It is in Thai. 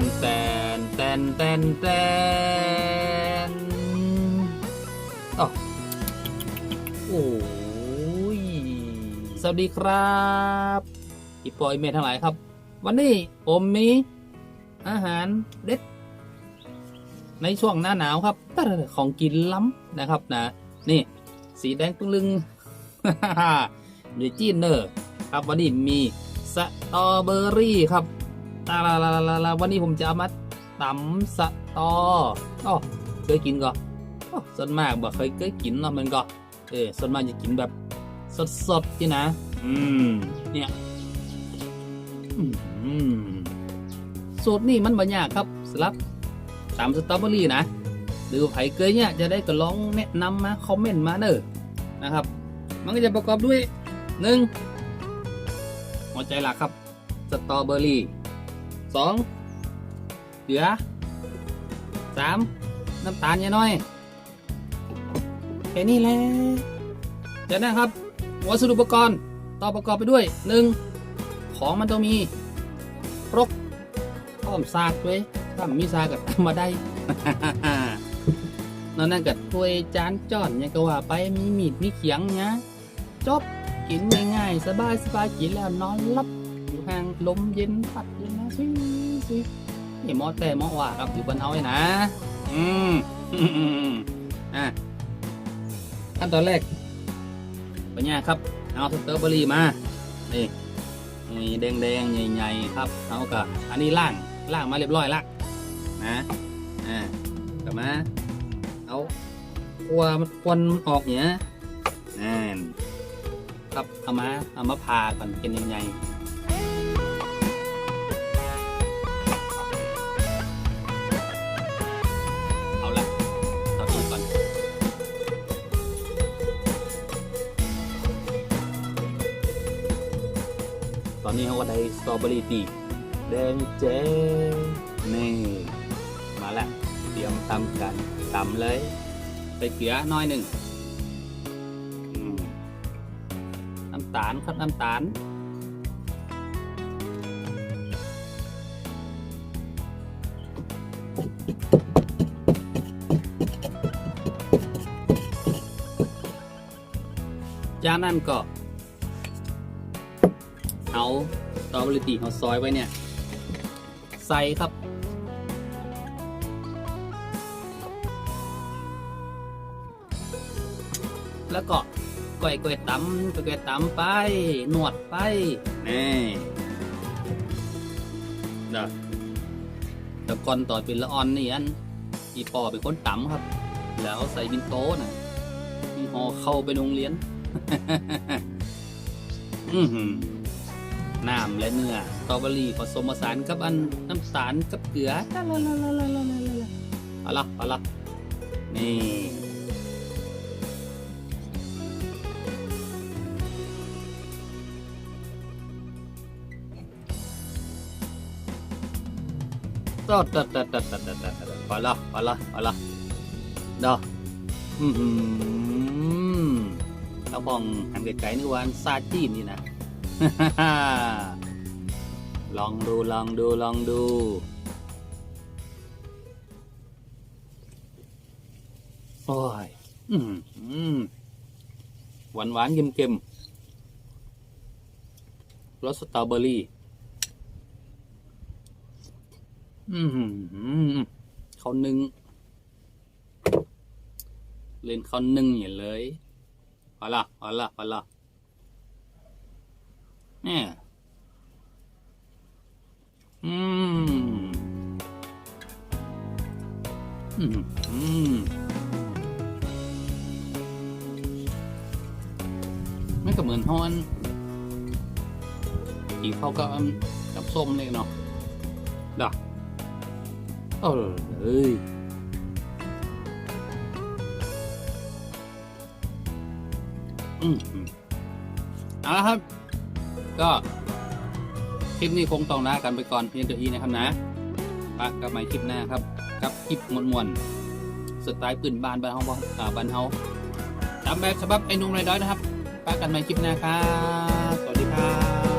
นแตนแตนแตนแตนแตนแตนอ๋อโอ้ยสวัสดีครับอีปอยเมททั้งหลายครับ วันนี้ผมมีอาหารเด็ด ในช่วงหน้าหนาวครับของกินล้ำนะครับนะ นี่ สีแดงปึ้งลึงหรือจีนเนอร์ครับวันนี้มีสตรอเบอรี่ครับ ตาลาลาลาลาวันนี้ผมจะเอามาตำสตออ๋อเคยกินก็อ๋อส่วนมากบอกเคยเคยกินเนาะมันก็ เออส่วนมากจะกินแบบ สดๆจีนะ อืม เนี่ยสูตรนี่มันบรรยากครับสำหรับตำสตรอเบอรี่นะ หรือไผ่เกยเนี่ยจะได้ก็ลองแนะนำมา คอมเมนต์มาเนอะนะครับ มันก็จะประกอบด้วยหนึ่งหัวใจหลักครับ สตรอเบอรี่ สองเกลือสามน้ำตาลยายน้อยแค่นี้แหละจากนั้นครับ วัสดุอุปกรณ์ต่อประกอบไปด้วยหนึ่งของมันต้องมีรกพร้อมซากด้วยถ้ามีซากก็ทำมาได้นอกนั้นก็ถ้วยจานจ้อนยังก็ว่าไปมีมีดมีเขียงเนี้ยจบกินง่ายๆสบายสบายกินแล้วนอนหลับ ห่างลมเย็นพัดเย็นนะซิซินี่มอแต่มอว่าครับอยู่บนเอาไว้นะอืมอืมอะขั้นตอนแรกปัญญาครับ เอาสตรอเบอรี่มา นี่มีแดงๆใหญ่ๆครับเอากะอันนี้ล่างล่างมาเรียบร้อยละนะอ่ากลับมาเอาครัวนควันออกเนี้ยนั่นครับเอามาเอามาพาก่อนเป็นยังไง ตอนนี้เขาก็ได้สตรอเบอรี่ตีแดงเจ๊นี่มาแล้วเตรียมทำกันตำเลยใส่เกลือน้อยหนึ่งน้ำตาลครับน้ำตาลจากนั้นก็ เอาสตรอเบอรี่ที่เราซอยไว้เนี่ย ใส่ครับ แล้วก็ก้อยก้อยตำก้อยก้อยตำไปนวดไปนี่เด้อแต่ก่อนต่อเป็นละออนนี่อันอีปอเป็นคนตำครับ แล้วใส่บินโตนะมีห่อเข้าไปโรงเรียน อือหือ น้ำและเนื้อสตรอเบอรี่ผสมผสานกับอันน้ำตาลกับเกลือลาลาลาลาลาลาลาเอาละเอาละนี่ตัดตัดตัดตัดตัดตัดตัดตัดพอละพอละพอละเนาะอืมเราบองหันไกลๆนึกว่าอันซาจีนนี่นะ ลองดูลองดูลองดู โอ้ยอืมอืมหวานหวานเค็มเค็มรสสตรอเบอรี่อืมเขานึ่งเล่นเขานึ่งอย่างเลยพอละพอละพอละ เนี่ย อืม อืม อืมไม่ก็เหมือนฮอนกินเข้าวกับกับส้มเลยเนาะดอกเออเอ้ยอืมเอาละครับ ก็คลิปนี้คงต้องลากันไปก่อนเพียงเท่านี้นะครับนะปะกับใหม่คลิปหน้าครับกับคลิปมวนๆสไตล์ปืนบานบานเฮาบานเฮาตามแบบฉบับไอ้หนุ่มไรด้อยนะครับปะกันใหม่คลิปหน้าครับสวัสดีครับ